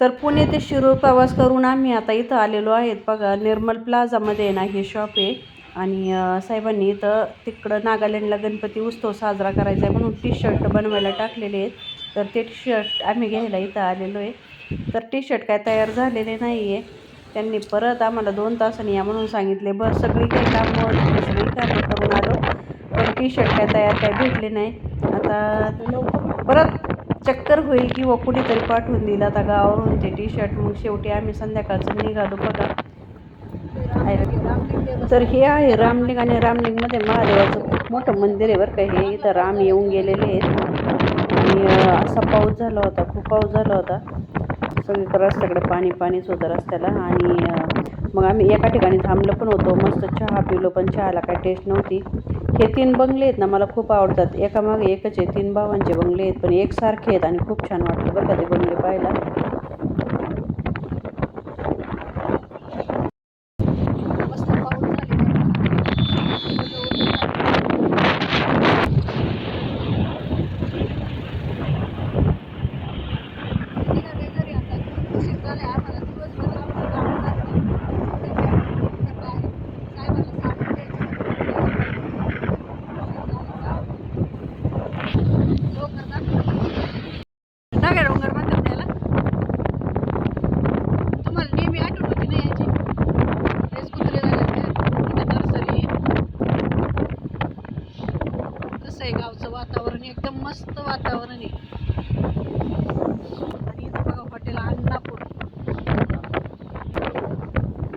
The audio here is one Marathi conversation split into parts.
तर पुणे ते शिरूर प्रवास करून आम्ही आता इथं आलेलो आहेत. बघा निर्मल प्लाझामध्ये ना हे शॉप आहे. आणि साहेबांनी इथं तिकडं नागालँडला गणपती उत्सव साजरा करायचा आहे म्हणून टी शर्ट बनवायला टाकलेले आहेत. तर ते टी शर्ट आम्ही घ्यायला इथं आलेलो आहे. तर टी शर्ट काय तयार झालेले नाही आहे त्यांनी परत आम्हाला दोन तासांनी या म्हणून सांगितले बस सगळी काही कामं सगळी कामं करून आलो. पण टी शर्ट काय तयार काय भेटले नाही. आता परत चक्कर होईल किंवा कुणीतरी पाठवून दिलं आता गावावरून ते टी शर्ट मग शेवटी आम्ही संध्याकाळचं निघालो बघा. तर हे आहे रामलिंग आणि रामलिंगमध्ये महादेवाचं खूप मोठं मंदिर आहे बरं का. हे इथं राम येऊन गेलेले आहेत. आणि असा पाऊस झाला होता खूप पाऊस झाला होता. सगळीकडे रस्त्याकडे पाणी पाणीच होतं रस्त्याला. आणि मग आम्ही एका ठिकाणी थांबलो पण होतो. मस्त चहा पिलो पण. चहाला काय टेस्ट नव्हती. हे तीन बंगले आहेत ना मला खूप आवडतात. एकामागे एकच आहे तीन भावांचे बंगले आहेत पण एकसारखे आहेत आणि खूप छान वाटतं बघा ते बंगले पाहायला मस्त पाऊस काय डोंगर म्हणतात त्याला? तुम्हाला नेहमी आठवण होती ना याची? हेच कुत्रे झाले नर्सरी कसं आहे गावचं वातावरण? एकदम मस्त वातावरण आहे. आणि इथं बघा हॉटेल अन्नापूर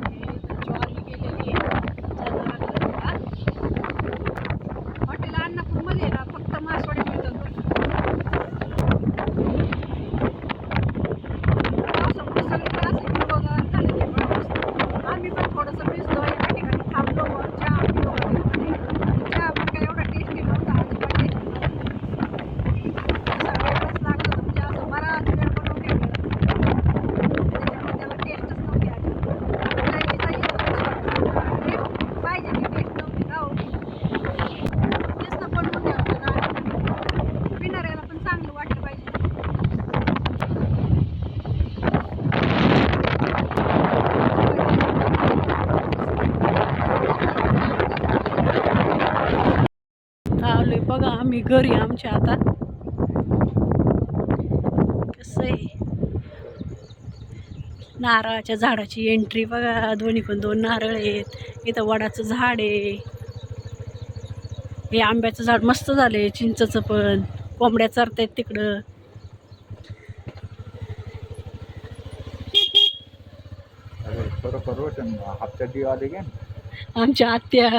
हे इथं ज्वारी गेलेली आहे जनावरांना बघा. हॉटेल अन्नापूरमध्ये आहे ना फक्त मासवडी मिळतात बरं असं सगळीकडे असं हिरवंगार झालेलं आहे बरं मस्त. आम्ही पण थोडंसं भिजलो एका ठिकाणी थांबलो मग चहा पिलो हॉटेलमध्ये. चहा पण काय एवढा टेस्टी नव्हता अजिबात tasty नव्हता. असा वेगळाच लागत होता म्हणजे असं बराच वेळ बनवून ठेवलेला. त्याच्यामुळे त्याला टेस्टच नव्हती आली. आपल्याला इथं येतं कसं वाटतं? taste पाहिजे ती टेस्ट नव्हती का हो? नुसतं बनवून ठेवलं ना पिणाऱ्याला पण चांगलं वाटलं पाहिजे आलोय बघा आम्ही घरी आमच्या आता. कसं आहे? नारळाच्या झाडाची एंट्री बघा दोन्ही पण दोन नारळ आहेत. इथं वडाचं झाड आहे. हे आंब्याचं झाड मस्त झाले चिंचचं पण. कोंबड्या चरतायत तिकडं. आमच्या आत्या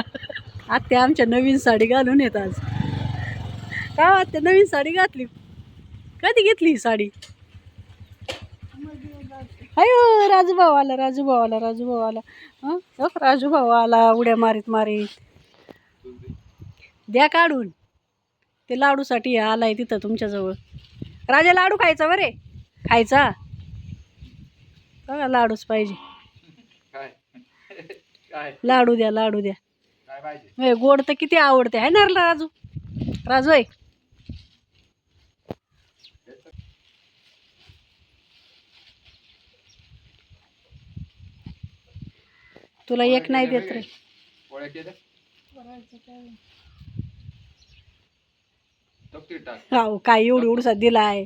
आत्या आमच्या नवीन साडी घालून येत आज. का हो आत्या नवीन साडी घातली. कधी घेतली ही साडी? अयो राजूभाऊ आला राजूभाऊ आला राजूभाऊ आला हं? हो, राजूभाऊ आला उड्या मारीत मारीत. द्या काढून. ते लाडूसाठी आलाय तिथं तुमच्याजवळ. राजा लाडू खायचा बरे? खायचा? बघा लाडूच पाहिजे. काय काय लाडू द्या लाडू द्या. काय गोड तर किती आवडते आहे ना राजू? राजू आहे तुला एक नाही देत रे. हो काय एवढी उडसा दिला आहे.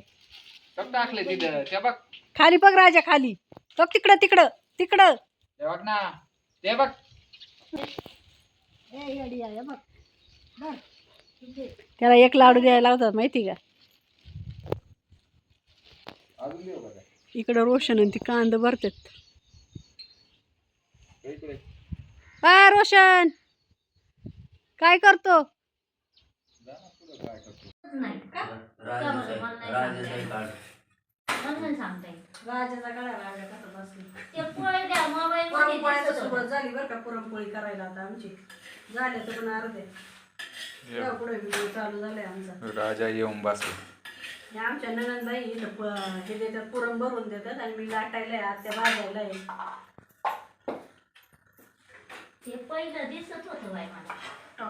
टक टाकले तिथं. ते बघ. खाली बघ राजा खाली. बघ तिकडं तिकडं तिकडं. ते बघ ना. ते बघ. त्याला एक लाडू द्यायला लावतात माहिती का? इकडं रोशन आणि ती कांद भरतात. हे काय रोशन. काय करतो? सुरुवात झाली बरं का पुरणपोळी करायला आता आमची झाले तर पण अर्धे पुढे व्हिडिओ चालू झालाय आमचा राजा येऊन बसला. हे आमच्या इथं प- हे देतात पुरण भरून देतात आणि मी लाटायला आहे आत्या भाजायला आहे. ते पहिलं दिसत होत बाई मला.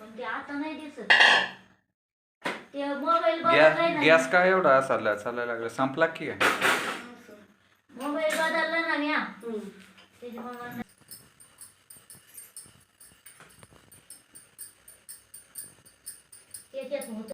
पण ते आता नाही दिसत. ते मोबाईल गॅस काय एवढा चालला चालायला लागला? संपला की काय? मोबाईल बदलला ना म्या. त्याच्यात होत